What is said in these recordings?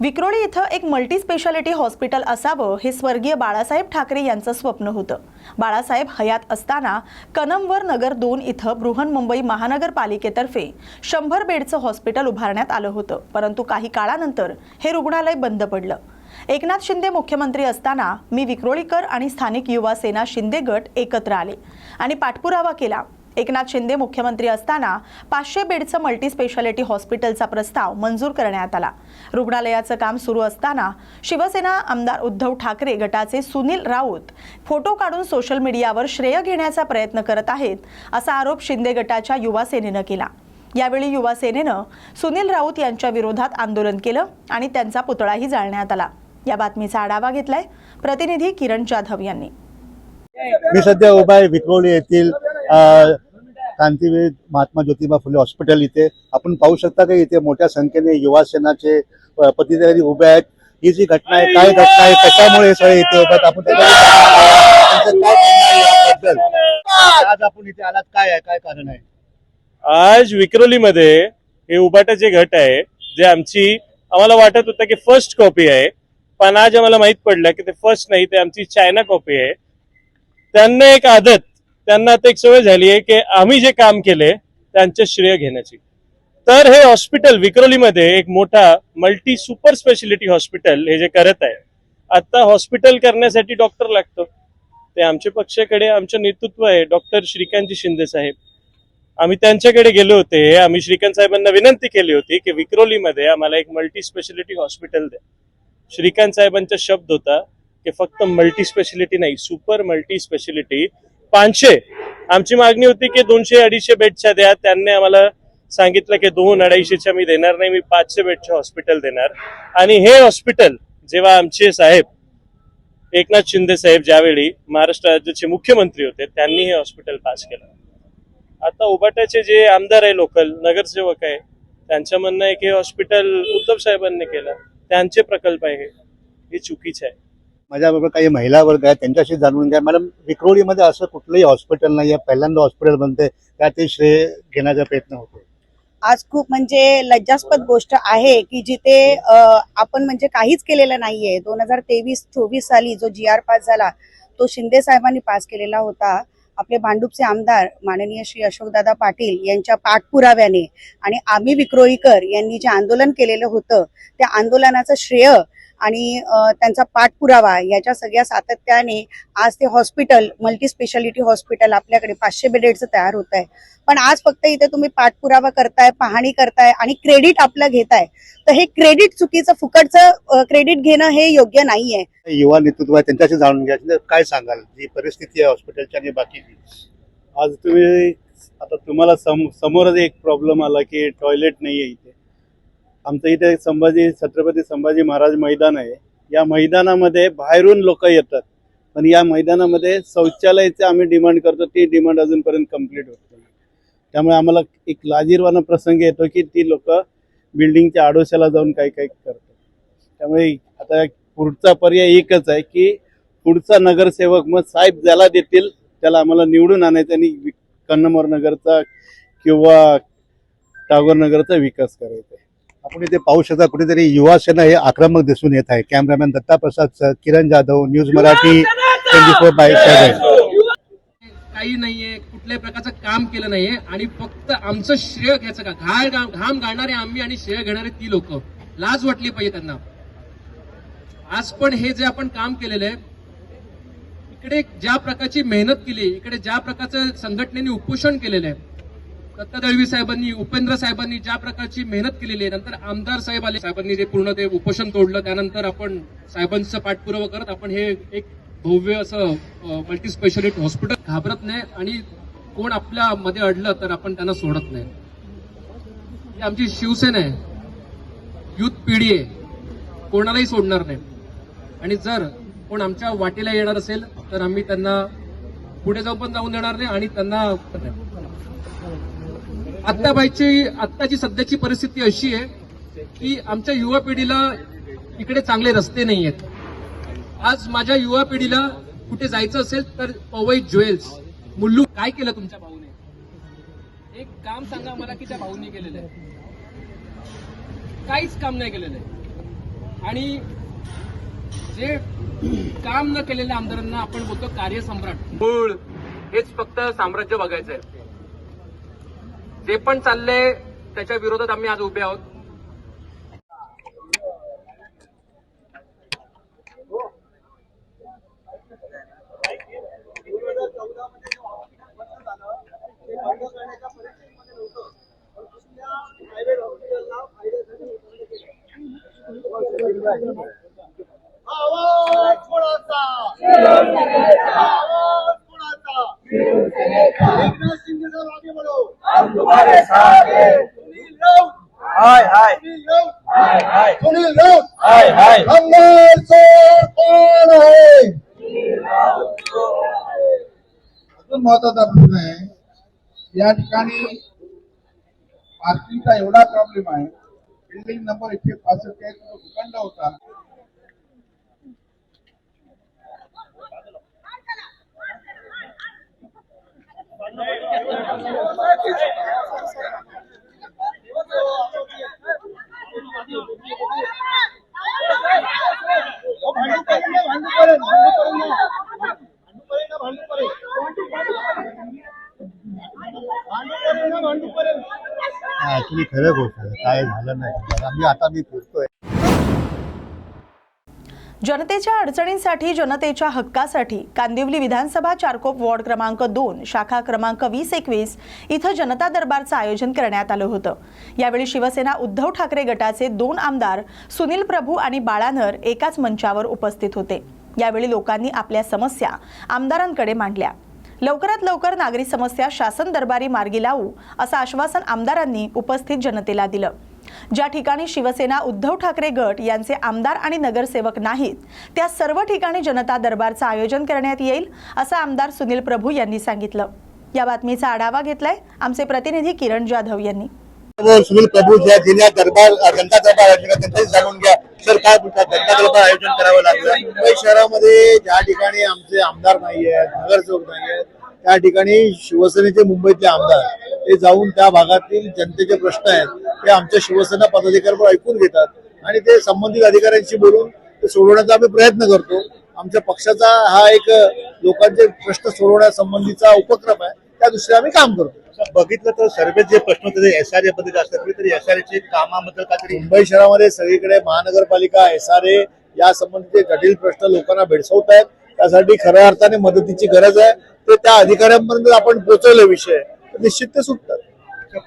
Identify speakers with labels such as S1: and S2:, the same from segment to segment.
S1: विक्रोळी इथं एक multi speciality hospital असावं हे स्वर्गीय बाळासाहेब ठाकरे यांचं स्वप्न होतं. बाळासाहेब हयात असताना कनमवर नगर दोन इथं बृहन्मुंबई महानगरपालिकेतर्फे शंभर बेडचं हॉस्पिटल उभारण्यात आलं होतं. परंतु काही काळानंतर हे रुग्णालय बंद पडलं. एकनाथ शिंदे मुख्यमंत्री असताना मी विक्रोळीकर आणि स्थानिक युवा सेना शिंदे गट एकत्र आले आणि पाठपुरावा केला. एकनाथ शिंदे मुख्यमंत्री असताना पाचशे बेडचं मल्टीस्पेशालिटी हॉस्पिटलचा प्रस्ताव मंजूर करण्यात आला. रुग्णालयाचं काम सुरू असताना शिवसेना आमदार उद्धव ठाकरे गटाचे सुनील राऊत फोटो काढून सोशल मीडियावर श्रेय घेण्याचा प्रयत्न करत आहेत असा आरोप शिंदे गटाच्या युवा सेनेनं केला. यावेळी युवा सेनेनं सुनील राऊत यांच्या विरोधात आंदोलन केलं आणि त्यांचा पुतळाही जाळण्यात आला. या बातमीचा आढावा घेतलाय प्रतिनिधी किरण जाधव यांनी.
S2: मी सध्या उभा आहे विक्रोळी येथील क्रांतीवीर महात्मा ज्योतिबा फुले हॉस्पिटल इथे. आपण पाहू शकता की इथे मोठ्या संख्येने युवा सेनाचे पदाधिकारी उभे आहेत. ही जी घटना आहे काय घटना आहे कशामुळे सगळे इथे उभ्यात आपण काय आज आपण इथे आलात काय आहे? काय कारण आहे?
S3: आज विक्रोलीमध्ये हे उबाटाचे घट आहे जे आमची आम्हाला वाटत होतं की फर्स्ट कॉपी आहे. पण आज आम्हाला माहीत पडलं की ते फर्स्ट नाही ते आमची चायना कॉपी आहे. त्यांना एक आदत त्यांना आता एक सवय झाली आहे की आम्ही जे काम केले त्यांचे श्रेय घेण्याची. तर हे हॉस्पिटल विक्रोलीमध्ये एक मोठा मल्टी सुपर स्पेशालिटी हॉस्पिटल हे जे करत आहे आता हॉस्पिटल करण्यासाठी डॉक्टर लागतो. ते आमच्या पक्षाकडे आमचं नेतृत्व आहे डॉक्टर श्रीकांतजी शिंदे साहेब. आम्ही त्यांच्याकडे गेलो होते आम्ही श्रीकांत साहेबांना विनंती केली होती की विक्रोलीमध्ये आम्हाला एक मल्टी स्पेशालिटी हॉस्पिटल द्या. श्रीकांत साहेबांचा शब्द होता की फक्त मल्टी स्पेशालिटी नाही सुपर मल्टी स्पेशालिटी पाचशे. आमची मागणी होती की दोनशे अडीचशे बेडच्या द्या. त्यांनी आम्हाला सांगितलं की दोन अडीचशेच्या मी देणार नाही मी पाचशे बेडचे हॉस्पिटल देणार. आणि हे हॉस्पिटल जेव्हा आमचे साहेब एकनाथ शिंदे साहेब ज्यावेळी महाराष्ट्र राज्याचे मुख्यमंत्री होते त्यांनी हे हॉस्पिटल पास केलं. आता उबाट्याचे जे आमदार आहे लोकल नगरसेवक आहे त्यांचं म्हणणं आहे की हे हॉस्पिटल उद्धव साहेबांनी केलं. त्यांचे प्रकल्प आहे हे चुकीचे आहे.
S2: माझ्याबरोबर काही महिला वर्ग आहेत त्यांच्याशी जाणून घ्या. मॅडम विक्रोळीमध्ये असं कुठलंही हॉस्पिटल नाही आहे पहिल्यांदा हॉस्पिटल बनते त्यात ते श्रेय घेण्याचा प्रयत्न होतो.
S4: आज खूप म्हणजे लज्जास्पद गोष्ट आहे की जिथे आपण म्हणजे काहीच केलेलं नाहीये. दोन हजार तेवीस चोवीस साली जो जी आर पास झाला तो शिंदे साहेबांनी पास केलेला होता. आपले भांडूपचे आमदार माननीय श्री अशोकदादा पाटील यांच्या पाठपुराव्याने आणि आम्ही विक्रोळीकर यांनी जे आंदोलन केलेलं होतं त्या आंदोलनाचं श्रेय आणि त्यांचा पाठपुरावा याच्या सगळ्या सातत्याने आज ते हॉस्पिटल मल्टी स्पेशालिटी हॉस्पिटल आपल्याकडे पाचशे बेडेडचं तयार होत आहे पण आज फक्त इथे तुम्ही पाठपुरावा करताय पाहणी करताय आणि क्रेडिट आपलं घेताय तर हे क्रेडिट चुकीचं फुकटचं क्रेडिट घेणं हे योग्य नाहीये.
S2: युवा नेतृत्व आहे त्यांच्याशी जाणून घ्या म्हणजे काय सांगाल? जी परिस्थिती आहे हॉस्पिटलची आणि बाकीची
S5: आज तुम्ही आता तुम्हाला सम समोरच एक प्रॉब्लेम आला की टॉयलेट नाही आहे इथे. आमचं इथे संभाजी छत्रपती संभाजी महाराज मैदान आहे. या मैदानामध्ये बाहेरून लोक येतात. पण या मैदानामध्ये शौचालयाचे आम्ही डिमांड करतो. ती डिमांड अजूनपर्यंत कंप्लीट होत नाही. त्यामुळे आम्हाला एक लाजीरवाना प्रसंग येतो की ती लोक बिल्डिंगच्या आडोशाला जाऊन काही काही करतात. त्यामुळे आता पुढचा पर्याय एकच आहे की पुढचा नगरसेवक मग साहेब ज्याला देतील त्याला आम्हाला निवडून आणायचं आणि कन्नमोर नगरचा किंवा टागोर नगरचा विकास करायचा आहे.
S2: आपण इथे पाहू शकता कुठेतरी युवा सेना हे आक्रमक दिसून येत आहे. Cameraman Datta Prasad sir Kiran Jadhav news Marathi twenty four by seven
S6: काही नाहीये कुठल्याही प्रकारचं काम केलं नाहीये आणि फक्त आमचं श्रेय घ्यायचं का? घाळ घाम घाम गाळणारे आम्ही आणि श्रेय घेणारे ती लोक. लाज वाटली पाहिजे त्यांना. आज पण हे जे आपण काम केलेलं आहे इकडे ज्या प्रकारची मेहनत केली इकडे ज्या प्रकारचं संघटनेने उपोषण केलेलं आहे दत्ता दळवी साहेबांनी उपेंद्र साहेबांनी ज्या प्रकारची मेहनत केलेली आहे नंतर आमदार साहेब आले साहेबांनी जे पूर्ण ते उपोषण तोडलं त्यानंतर आपण साहेबांचं पाठपुरावा करत आपण हे एक भव्य असं मल्टी स्पेशालिटी हॉस्पिटल घाबरत नाही आणि कोण आपल्या मध्ये अडलं तर आपण त्यांना सोडत नाही. ही आमची शिवसेना आहे. युथ पिढी आहे. कोणालाही सोडणार नाही. आणि जर कोण आमच्या वाटेला येणार असेल तर आम्ही त्यांना पुढे जाऊन पण जाऊन देणार नाही आणि त्यांना आत्ताबाईची आत्ताची सध्याची परिस्थिती अशी आहे की आमच्या युवा पिढीला इकडे चांगले रस्ते नाही आहेत. आज माझ्या युवा पिढीला कुठे जायचं असेल तर पवई ज्वेल्स. मुल्लू काय केलं तुमच्या भाऊने? एक काम सांगा मला की त्या भाऊनी केलेलं आहे. काहीच काम नाही केलेलं आहे. आणि जे काम न केलेल्या आमदारांना आपण बोलतो कार्यसम्राट. मूळ हेच फक्त साम्राज्य बघायचं आहे जे पण चाललंय त्याच्या विरोधात आम्ही आज उभे आहोत.
S7: आवाज कोणाचा आवाज कोणाचा एकनाथ शिंदे साहेब आगे बढ़ो हम तुम्हारे साथ हैं सुनील हाय हाय। सुनील हाय हाय। सुनील राउत हाय हाय। हमारे साथ कौन है?
S8: अजून महत्त्वाचा प्रश्न आहे या ठिकाणी पार्किंगचा एवढा प्रॉब्लेम आहे. बिल्डिंग नंबर एकशे पासष्ट आहे तो भूखंड होता
S7: भांडू करेन ना भांडू करेन भांडू करेन ना भांडू करेन ना भांडू करेन भांडू करेन ना भांडू करेन
S2: तुम्ही खरं गोष्ट आहे काय झालं नाही. आम्ही आता मी
S1: जनतेच्या अडचणींसाठी जनतेच्या हक्कासाठी कांदिवली विधानसभा चारकोप वॉर्ड क्रमांक दोन शाखा क्रमांक वीस एकवीस इथं जनता दरबारचं आयोजन करण्यात आलं होतं. यावेळी शिवसेना उद्धव ठाकरे गटाचे दोन आमदार सुनील प्रभू आणि बाळानर एकाच मंचावर उपस्थित होते. यावेळी लोकांनी आपल्या समस्या आमदारांकडे मांडल्या. लवकरात लवकर नागरी समस्या शासन दरबारी मार्गी लावू असं आश्वासन आमदारांनी उपस्थित जनतेला दिलं. ज्या ठिकाणी शिवसेना उद्धव ठाकरे गट यांचे आमदार आणि नगरसेवक नाहीत त्या सर्व ठिकाणी जनता दरबारचं आयोजन करण्यात येईल असं आमदार सुनील प्रभू यांनी सांगितलं. या बातमीचा आढावा घेतलाय आमचे प्रतिनिधी किरण जाधव यांनी.
S2: सुनील प्रभू ज्या जिल्ह्यात दरबार जनता दरबार आयोजन जाणून घ्या. सर काय बोलतात? जनता दरबार आयोजन करावं लागलं मुंबई शहरामध्ये ज्या ठिकाणी आमचे आमदार नाही आहेत नगरसेवक नाही आहेत त्या ठिकाणी शिवसेनेचे मुंबईतले आमदार ते जाऊन त्या भागातील जनतेचे प्रश्न आहेत ते आमच्या शिवसेना पदाधिकाऱ्यांवर ऐकून घेतात आणि ते संबंधित अधिकाऱ्यांशी बोलून ते सोडवण्याचा आम्ही प्रयत्न करतो. आमच्या पक्षाचा हा एक लोकांचे प्रश्न सोडवण्यासंबंधीचा उपक्रम आहे त्या दृष्टीने आम्ही काम करतो. बघितलं तर सर्व जे प्रश्न होते एस आरबद्दल असतात तरी एस आर चे कामाबद्दल काहीतरी मुंबई शहरामध्ये सगळीकडे महानगरपालिका एस आर ए या संबंधीचे जटिल प्रश्न लोकांना भेडसावत आहेत त्यासाठी खऱ्या अर्थाने मदतीची गरज आहे. ते त्या अधिकाऱ्यांपर्यंत आपण पोहोचवले विषय. निश्चित ते सुटतात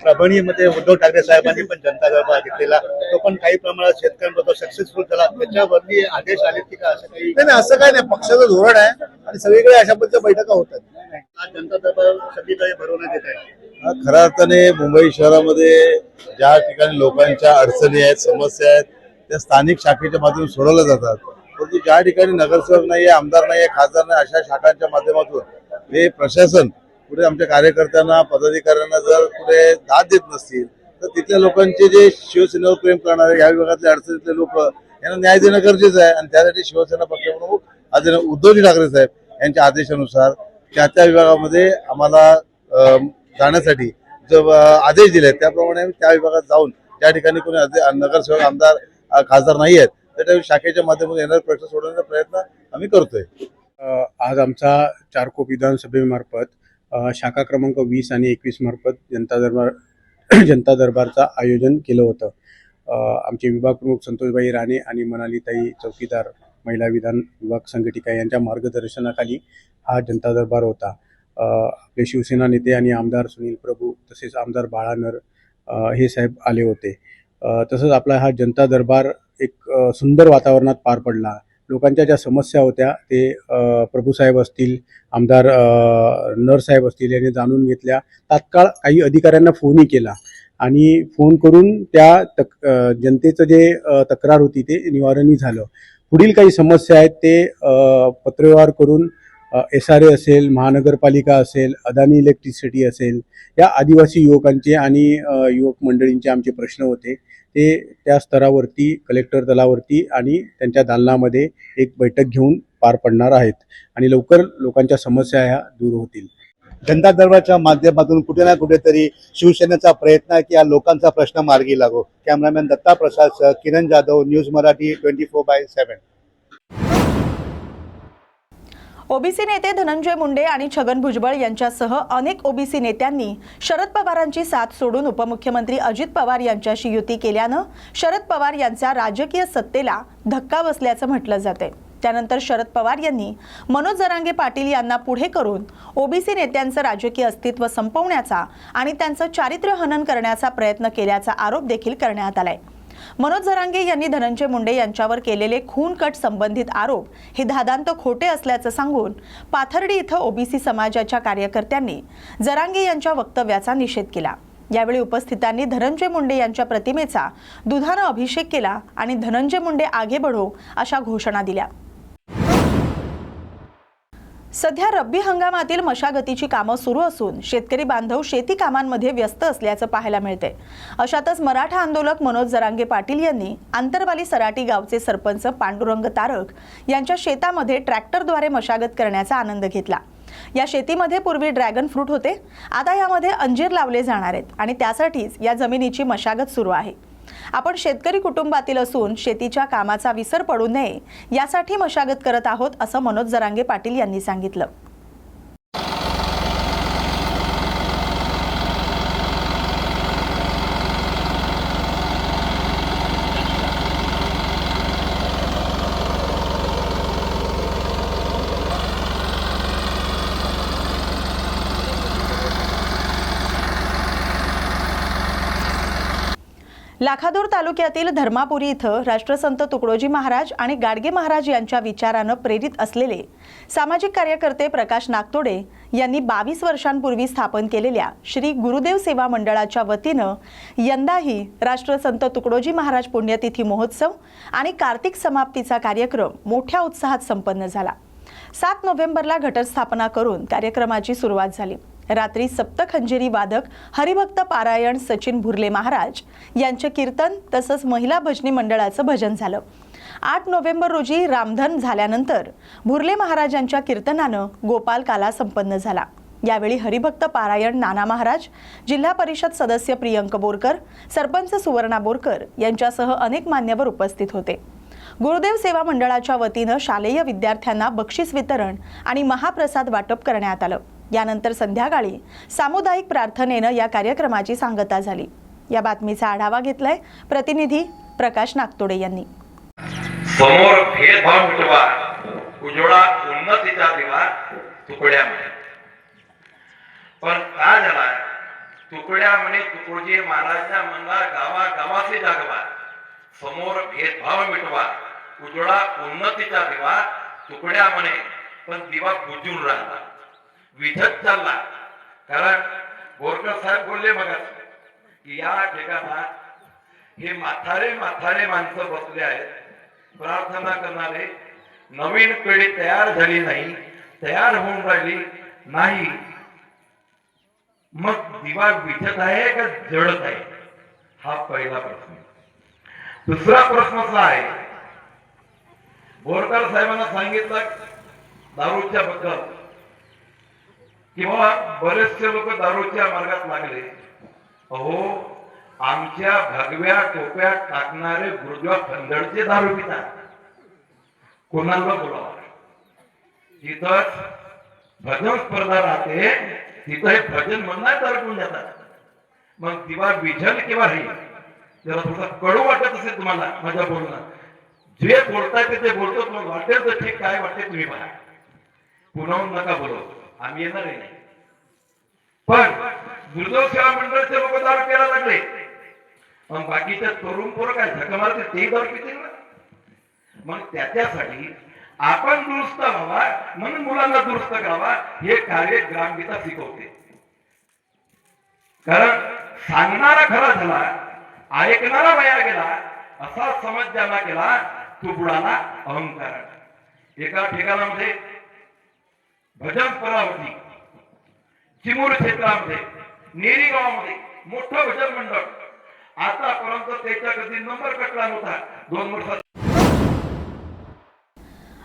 S2: परभणीमध्ये उद्धव ठाकरे साहेबांनी पण जनता दरबार घेतलेला तो पण काही प्रमाणात शेतकऱ्यांबद्दल सक्सेसफुल झाला. त्याच्यावरती आदेश आले की का असं काही? नाही नाही, असं काही नाही. पक्षाचं धोरण आहे आणि सगळीकडे अशा पद्धतीच्या बैठका होतात आज जनता दरबार सगळीकडे भरवण्यात येत आहे.
S9: हा खऱ्या अर्थाने मुंबई शहरामध्ये ज्या ठिकाणी लोकांच्या अडचणी आहेत समस्या आहेत त्या स्थानिक शाखेच्या माध्यमातून सोडवल्या जातात. परंतु ज्या ठिकाणी नगरसेवक नाहीये आमदार नाहीये खासदार नाही अशा शाखांच्या माध्यमातून हे प्रशासन कुठे आमच्या कार्यकर्त्यांना पदाधिकाऱ्यांना जर कुठे दाद देत नसतील तर तिथल्या लोकांचे जे शिवसेनेवर प्रेम करणारे या विभागातले अडचणीतले लोक यांना न्याय देणं गरजेचं आहे. आणि त्यासाठी शिवसेना पक्षप्रमुख आदरणीय उद्धवजी ठाकरे साहेब यांच्या आदेशानुसार त्या त्या विभागामध्ये आम्हाला जाण्यासाठी जो आदेश दिले त्याप्रमाणे आम्ही त्या विभागात जाऊन त्या ठिकाणी कोणी नगरसेवक आमदार खासदार नाही आहेत तर त्या शाखेच्या माध्यमातून येणारे प्रश्न सोडवण्याचा प्रयत्न आम्ही करतोय.
S10: आज आमचा चारकोप विधानसभेमार्फत शाखा क्रमांक वीस आणि एकवीस मार्फत जनता दरबार जनता दरबारचं आयोजन केलं होतं. आमचे विभाग प्रमुख संतोषबाई राणे आणि मनालीताई चौकीदार महिला विधान विभाग संघटिका यांच्या मार्गदर्शनाखाली हा जनता दरबार होता. आपले शिवसेना नेते आणि आमदार सुनील प्रभू तसेच आमदार बाळानर नर हे साहेब आले होते. तसंच आपला हा जनता दरबार एक सुंदर वातावरणात पार पडला. लोकांच्या ज्या समस्या होत्या ते प्रभूसाहेब असतील आमदार नरसाहेब असतील यांनी जाणून घेतल्या. तात्काळ काही अधिकाऱ्यांना फोनही केला आणि फोन करून त्या तक जनतेचं जे तक्रार होती ते निवारणही झालं. पुढील काही समस्या आहेत ते पत्रव्यवहार करून एस आर ए असेल महानगरपालिका असेल अदानी इलेक्ट्रिसिटी असेल या आदिवासी युवकांचे आणि युवक मंडळींचे आमचे प्रश्न होते. ते त्या स्तरावरती कलेक्टर दलावरती आणि त्यांच्या दालनामध्ये एक बैठक घेऊन पार पडणार आहेत आणि लवकर लोकांच्या समस्या ह्या दूर होतील.
S2: जनता दरबारच्या माध्यमातून कुठे ना कुठेतरी शिवसेनेचा प्रयत्न आहे की या लोकांचा प्रश्न मार्गी लागो. कॅमेरामॅन दत्ता प्रसाद सह Kiran Jadhav news Marathi twenty four by seven.
S1: OBC नेते धनंजय मुंडे आणि छगन भुजबळ यांच्यासह अनेक ओबीसी नेत्यांनी शरद पवारांची साथ सोडून उपमुख्यमंत्री अजित पवार यांच्याशी युती केल्यानं शरद पवार यांच्या राजकीय सत्तेला धक्का बसल्याचं म्हटलं जाते त्यानंतर शरद पवार यांनी मनोज जरांगे पाटील यांना पुढे करून ओबीसी नेत्यांचं राजकीय अस्तित्व संपवण्याचा आणि त्यांचं चारित्र्य हनन करण्याचा प्रयत्न केल्याचा आरोप देखील करण्यात आलाय. मनोज जरांगे यांनी धनंजय मुंडे यांच्यावर केलेले खून कट संबंधित आरोप हे धादांत खोटे असल्याचं सांगून पाथर्डी इथं ओबीसी समाजाच्या कार्यकर्त्यांनी जरांगे यांच्या वक्तव्याचा निषेध केला. यावेळी उपस्थितांनी धनंजय मुंडे यांच्या प्रतिमेचा दुधानं अभिषेक केला आणि धनंजय मुंडे आगे बढो अशा घोषणा दिल्या. सध्या रब्बी हंगामातील मशागतीची कामं सुरू असून शेतकरी बांधव शेती कामांमध्ये व्यस्त असल्याचं पाहायला मिळते अशातच मराठा आंदोलक मनोज जरांगे पाटील यांनी आंतरवाली सराटी गावचे सरपंच पांडुरंग तारक यांच्या शेतामध्ये ट्रॅक्टरद्वारे मशागत करण्याचा आनंद घेतला. या शेतीमध्ये पूर्वी ड्रॅगन फ्रूट होते आता यामध्ये अंजीर लावले जाणार आहेत आणि त्यासाठीच या जमिनीची मशागत सुरू आहे. आपण शेतकरी कुटुंबातील असून शेतीच्या कामाचा विसर पडू नये यासाठी मशागत करत आहोत असं मनोज जरांगे पाटील यांनी सांगितलं. लाखादूर तालुक्यातील धर्मापुरी इथं राष्ट्रसंत तुकडोजी महाराज आणि गाडगे महाराज यांच्या विचारानं प्रेरित असलेले सामाजिक कार्यकर्ते प्रकाश नागतोडे यांनी बावीस वर्षांपूर्वी स्थापन केलेल्या श्री गुरुदेव सेवा मंडळाच्या वतीनं यंदाही राष्ट्रसंत तुकडोजी महाराज पुण्यतिथी महोत्सव आणि कार्तिक समाप्तीचा कार्यक्रम मोठ्या उत्साहात संपन्न झाला. सात नोव्हेंबरला घटस्थापना करून कार्यक्रमाची सुरुवात झाली. रात्री सप्तखंजेरी वादक हरिभक्त पारायण सचिन भुर्ले महाराज यांचे कीर्तन तसंच महिला भजनी मंडळाचं भजन झालं. आठ नोव्हेंबर रोजी रामधन झाल्यानंतर भुर्ले महाराजांच्या कीर्तनानं गोपाल काला संपन्न झाला. यावेळी हरिभक्त पारायण नाना महाराज जिल्हा परिषद सदस्य प्रियंक बोरकर सरपंच सुवर्णा बोरकर यांच्यासह अनेक मान्यवर उपस्थित होते. गुरुदेव सेवा मंडळाच्या वतीनं शालेय विद्यार्थ्यांना बक्षीस वितरण आणि महाप्रसाद वाटप करण्यात आलं. यानंतर संध्याकाळी सामुदायिक प्रार्थनेनं या कार्यक्रमाची सांगता झाली. या बातमीचा आढावा घेतलाय प्रतिनिधी प्रकाश नागतोडे यांनी.
S11: समोर भेदभाव मिटवा उजवळा उन्नतीचा दिवा तुकड्या म्हणे पण काय झाला? तुकड्या म्हणे तुकडोजी महाराजच्या म्हणला गावा गावाचे जागवा. समोर भेदभाव मिटवा उजवळा उन्नतीचा दिवा तुकड्या म्हणे पण दिवा बुजून राहिला. विधत चालला. कारण बोरकर साहेब बोलले बघा की या ठिकाणात हे माथारे माथारे माणसं बसले आहेत. प्रार्थना करणारे नवीन पिढी तयार झाली नाही तयार होऊन राहिली नाही. मग दिवा विझत आहे का जडत आहे? हा पहिला प्रश्न. दुसरा प्रश्न असा आहे बोरकर साहेबांना सांगितलं दारूच्या बद्दल. किंवा बरेचसे लोक दारूच्या मार्गात लागले. अहो आमच्या भगव्या टोप्या टाकणारे गुरुजा खंदडचे दारू पितात. कोणाला बोलावा? जिथं भजन स्पर्धा राहते तिथं हे भजन म्हणणार दडकून जातात. मग किंवा विजन किंवा हे जरा थोडं कडू वाटत असेल तुम्हाला माझ्या बोलणं. जे बोलताय ते बोलतो तुम्हाला वाटेल तर ठीक काय वाटते तुम्ही बघा. पुन्हा नका बोलवतो आम्ही येणार नाही पण गुरुदेव सेवा मंडळचे लोक दारू प्यायला लागले. मग बाकीच्या तरुण पोरं काय झक मारते ते दारू पितील ना? मग त्याच्यासाठी आपण दुरुस्त व्हावा म्हणून मुलांना दुरुस्त करावा हे कार्य ग्रामगीता शिकवते. कारण सांगणारा खरा झाला ऐकणारा वया गेला असा समज ज्यांना केला तो बुडाला अहंकार. एका ठिकाणामध्ये भजन स्पर्धा चिमूर क्षेत्रामध्ये नेरी गावामध्ये मोठं भजन मंडळ. आतापर्यंत त्याच्या कधी नंबर कटला नव्हता? दोन वर्षात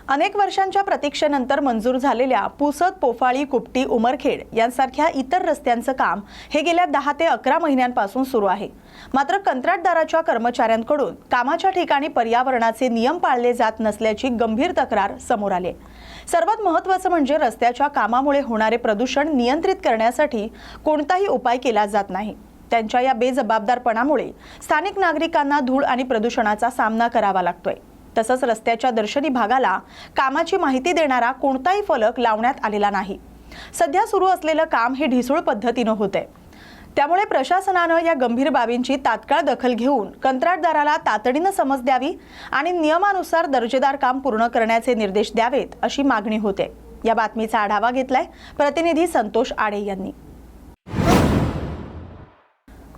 S1: अनेक वर्षांच्या प्रतीक्षेनंतर मंजूर झालेल्या पुसद पोफाळी कुपटी उमरखेड यांसारख्या इतर रस्त्यांचं काम हे गेल्या दहा ते अकरा महिन्यांपासून सुरू आहे. मात्र कंत्राटदाराच्या कर्मचाऱ्यांकडून कामाच्या ठिकाणी पर्यावरणाचे नियम पाळले जात नसल्याची गंभीर तक्रार समोर आली. सर्वात महत्त्वाचं म्हणजे रस्त्याच्या कामामुळे होणारे प्रदूषण नियंत्रित करण्यासाठी कोणताही उपाय केला जात नाही. त्यांच्या या बेजबाबदारपणामुळे स्थानिक नागरिकांना धूळ आणि प्रदूषणाचा सामना करावा लागतोय. तसंच रस्त्याच्या दर्शनी भागाला कामाची माहिती देणारा कोणताही फलक लावण्यात आलेला नाही. सध्या सुरू असलेलं काम हे ढिसूळ पद्धतीनं होतंय. त्यामुळे प्रशासनानं या गंभीर बाबींची तात्काळ दखल घेऊन कंत्राटदाराला तातडीनं समज द्यावी आणि नियमानुसार दर्जेदार काम पूर्ण करण्याचे निर्देश द्यावेत अशी मागणी होते. या बातमीचा आढावा घेतलाय प्रतिनिधी संतोष आडे यांनी.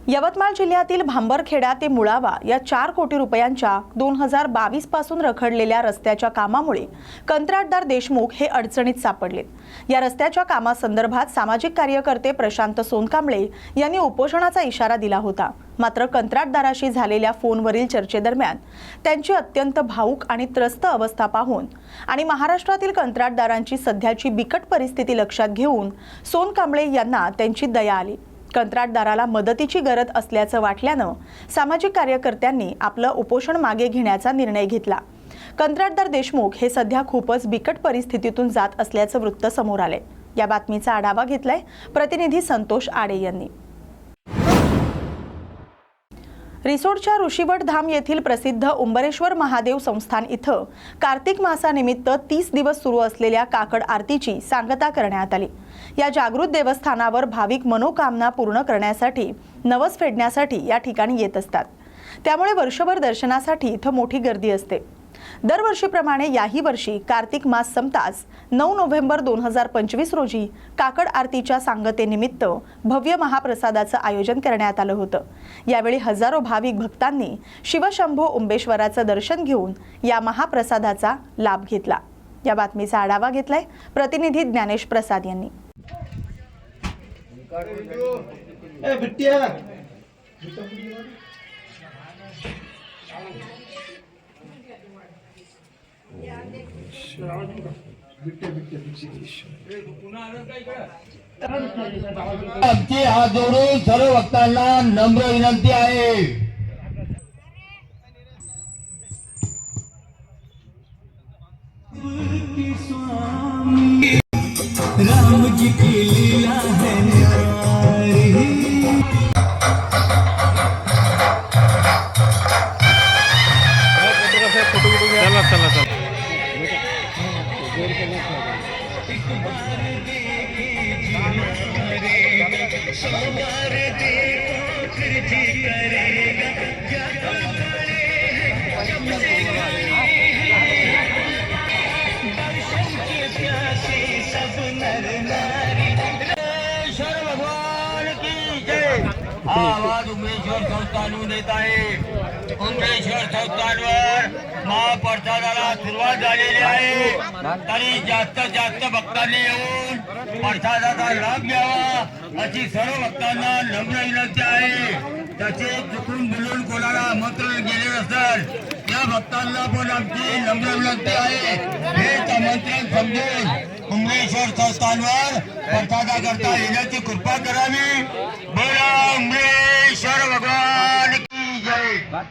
S1: यवतमाळ जिल्ह्यातील भांबरखेडा ते मुळावा या चार कोटी रुपयांच्या दोन हजार बावीसपासून रखडलेल्या रस्त्याच्या कामामुळे कंत्राटदार देशमुख हे अडचणीत सापडलेत या रस्त्याच्या कामासंदर्भात सामाजिक कार्यकर्ते प्रशांत सोनकांबळे यांनी उपोषणाचा इशारा दिला होता. मात्र कंत्राटदाराशी झालेल्या फोनवरील चर्चेदरम्यान त्यांची अत्यंत भाऊक आणि त्रस्त अवस्था पाहून आणि महाराष्ट्रातील कंत्राटदारांची सध्याची बिकट परिस्थिती लक्षात घेऊन सोनकांबळे यांना त्यांची दया आली. कंत्राटदाराला मदतीची गरज असल्याचं वाटल्यानं सामाजिक कार्यकर्त्यांनी आपलं उपोषण मागे घेण्याचा निर्णय घेतला. कंत्राटदार देशमुख हे सध्या खूपच बिकट परिस्थितीतून जात असल्याचं वृत्त समोर आले या बातमीचा आढावा घेतलाय प्रतिनिधी संतोष आडे यांनी. रिसोडच्या ऋषीवट धाम येथील प्रसिद्ध उंबरेश्वर महादेव संस्थान इथं कार्तिक मासानिमित्त तीस दिवस सुरू असलेल्या काकड आरतीची सांगता करण्यात आली. या जागृत देवस्थानावर भाविक मनोकामना पूर्ण करण्यासाठी नवस फेडण्यासाठी या ठिकाणी येत असतात. त्यामुळे वर्षभर दर्शनासाठी इथं मोठी गर्दी असते. दरवर्षीप्रमाणे याही वर्षी कार्तिक मास संपताच नऊ नोव्हेंबर दोन हजार पंचवीस रोजी काकड आरतीच्या सांगतेनिमित्त भव्य महाप्रसादाचं आयोजन करण्यात आलं होतं. यावेळी हजारो भाविक भक्तांनी शिवशंभो उंबेश्वराचं दर्शन घेऊन या महाप्रसादाचा लाभ घेतला. या बातमीचा आढावा घेतलाय प्रतिनिधी ज्ञानेश प्रसाद यांनी.
S7: आमची हात जोडून सर्व भक्तांना नम्र विनंती आहे. स्वामी हा आवाज उमेश्वर संस्थानहून येत आहे. उमेश्वर संस्थानवर महाप्रसादाला सुरुवात झालेली आहे. तरी जास्तीत जास्त भक्तांनी येऊन प्रसादाचा लाभ घ्यावा अशी सर्व भक्तांना नम्र विनंती आहे. तसेच चुकून बोलून कोणाला आमंत्रण गेले नसेल या भक्तांना पण आमची नम्र विनंती आहे. हे आमंत्रण समजून उमेश्वर संस्थानवर प्रसादा करता येण्याची कृपा करावी बोला उमेश्वर भगवान की जय.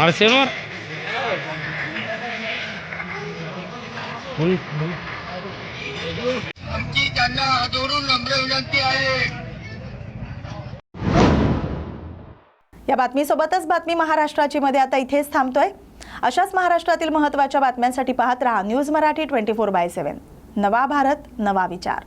S3: आरसेनवर
S7: आमची त्यांना हात जोडून नम्र विनंती आहे
S1: या बातमीसोबतच बातमी महाराष्ट्राची मध्ये आता इथेच थांबतोय. अशाच महाराष्ट्रातील महत्त्वाच्या बातम्यांसाठी पाहत राहा news Marathi twenty four by seven. नवा भारत नवा विचार.